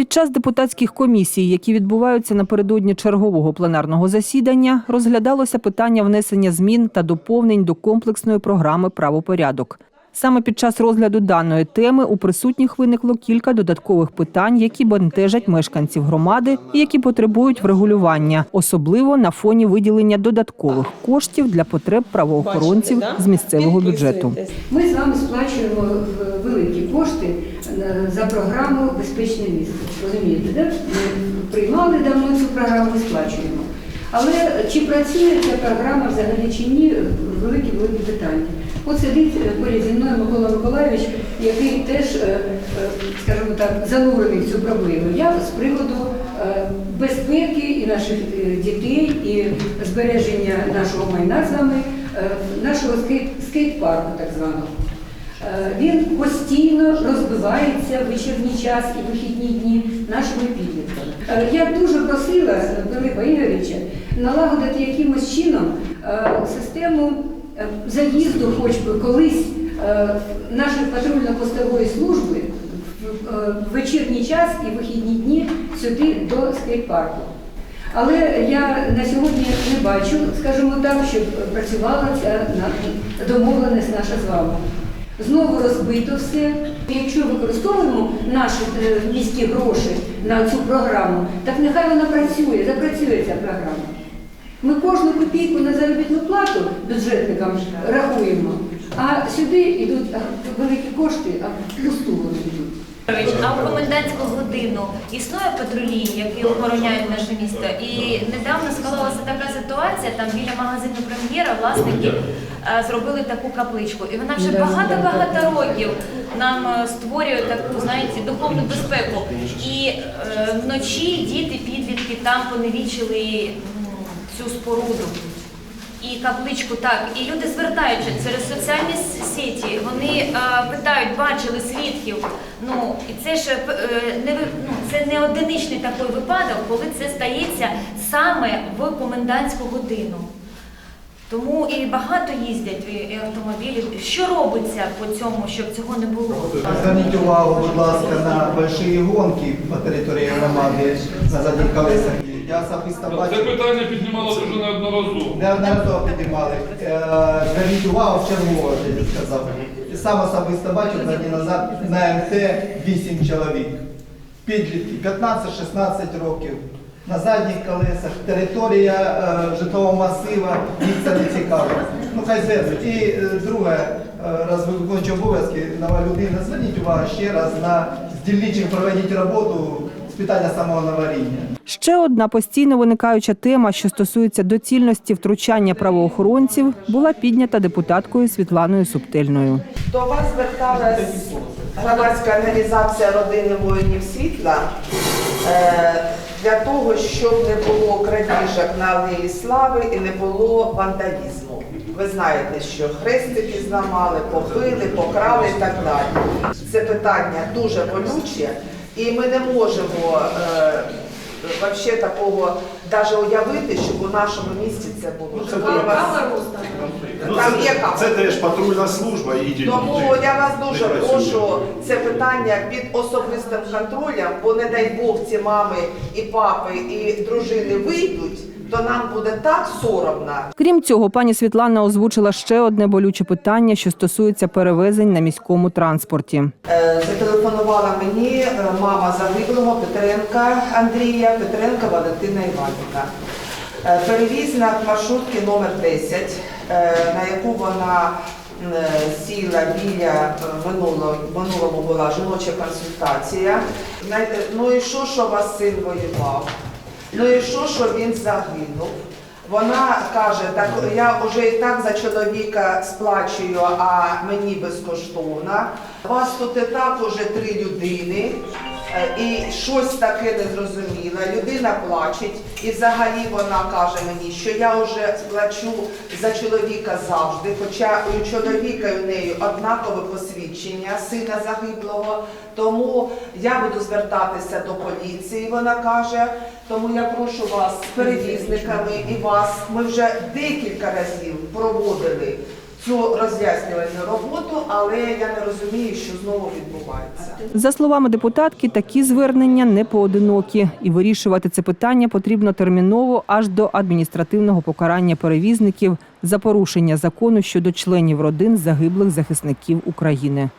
Під час депутатських комісій, які відбуваються напередодні чергового пленарного засідання, розглядалося питання внесення змін та доповнень до комплексної програми Правопорядок. Саме під час розгляду даної теми у присутніх виникло кілька додаткових питань, які бентежать мешканців громади і які потребують врегулювання, особливо на фоні виділення додаткових коштів для потреб правоохоронців з місцевого бюджету. Ми з вами сплачуємо е, великі кошти за програму Безпечне місто. Розумієте, де? Ми приймали давно цю програму, сплачуємо. Але чи працює ця програма взагалі чи ні, великі великі питання. От сидить е, поряд зі мною Микола Миколаївич, який теж, е, е, скажімо так, занурений в цю проблему. Я з приводу е, безпеки і наших е, дітей, і збереження нашого майна з вами, е, нашого скейт-парку так званого. Е, Він постійно розбивається в вечірній час і вихідні дні нашими підлітками. Е, Я дуже просила е, Пилипа Ігоровича налагодити якимось чином систему заїзду, хоч би колись нашої патрульно-постової служби в вечірній час і вихідні дні сюди до скейт-парку. Але я на сьогодні не бачу, скажімо так, щоб працювала ця домовленість наша з вами. Знову розбито все. Якщо використовуємо наші е, міські гроші на цю програму, так нехай вона працює, запрацює ця програма. Ми кожну копійку на заробітну плату бюджетникам рахуємо, а сюди йдуть великі кошти, а пусту вони йдуть. А в комендантську годину існує патрулі, які охороняють наше місто. І недавно склалася така ситуація, там біля магазину прем'єра власники е, зробили таку капличку. І вона вже багато-багато років нам е, створює таку, знаєте, духовну безпеку. І е, вночі діти, підлітки там поневічили м, цю споруду. І капличку так, і люди звертаються через соціальні с- сеті. Вони е, питають, бачили свідків. Ну і це ж е, не ну, це не одиничний такий випадок, коли це стається саме в комендантську годину. Тому і багато їздять і- автомобілів. Що робиться по цьому, щоб цього не було? Зверніть увагу, будь ласка, на больші гонки по території громади на задніх колесах. Я особисто Це бачив, питання піднімалося вже неодноразово. неодноразово піднімали. Е, Зверніть увагу, в чергово я сказав. І сам особисто бачив два дні назад на МТ 8 чоловік. Підлітки 15-16 років. На задніх колесах, територія е, житлового масива, їх це не цікаво. Ну хай звернуть. І е, друге, е, раз ви виконуючи обов'язки, нова людина, зверніть увагу ще раз на з проведіть роботу питання самого наваріння. Ще одна постійно виникаюча тема, що стосується доцільності втручання правоохоронців, була піднята депутаткою Світланою Субтильною. До вас зверталась громадська організація родини воїнів світла е, для того, щоб не було крадіжок на Алеї Слави і не було вандалізму. Ви знаєте, що хрестики зламали, побили, покрали і так далі. Це питання дуже болюче, і ми не можемо е, вообще такого даже уявити, щоб у нашому місті це було. Щоб у вас- Ну, Там це, є камера. це теж патрульна служба і діти. Тому я вас дуже не працюють. прошу це питання під особистим контролем, бо не дай Бог ці мами і папи, і дружини вийдуть, то нам буде так соромно. Крім цього, пані Світлана озвучила ще одне болюче питання, що стосується перевезень на міському транспорті. Е, Зателефонувала мені е, мама загиблого Петренка Андрія, Петренка Валентина Іванівна. Е, Перевізник маршрутки номер 10, е, на яку вона сіла біля минулого, минулому була жіноча консультація. Знаєте, Ну і що, що вас син воював? Ну і що, що він загинув? Вона каже, так я вже і так за чоловіка сплачую, а мені безкоштовно. У вас тут і так уже три людини, і щось таке незрозуміле. Людина плачеть, і взагалі вона каже мені, що я вже плачу за чоловіка завжди, хоча у чоловіка і у неї однакове посвідчення сина загиблого. Тому я буду звертатися до поліції, вона каже. Тому я прошу вас з перевізниками і вас. Ми вже декілька разів проводили цю роз'яснювальну роботу, але я не розумію, що знову відбувається. За словами депутатки, такі звернення не поодинокі, і вирішувати це питання потрібно терміново аж до адміністративного покарання перевізників за порушення закону щодо членів родин загиблих захисників України.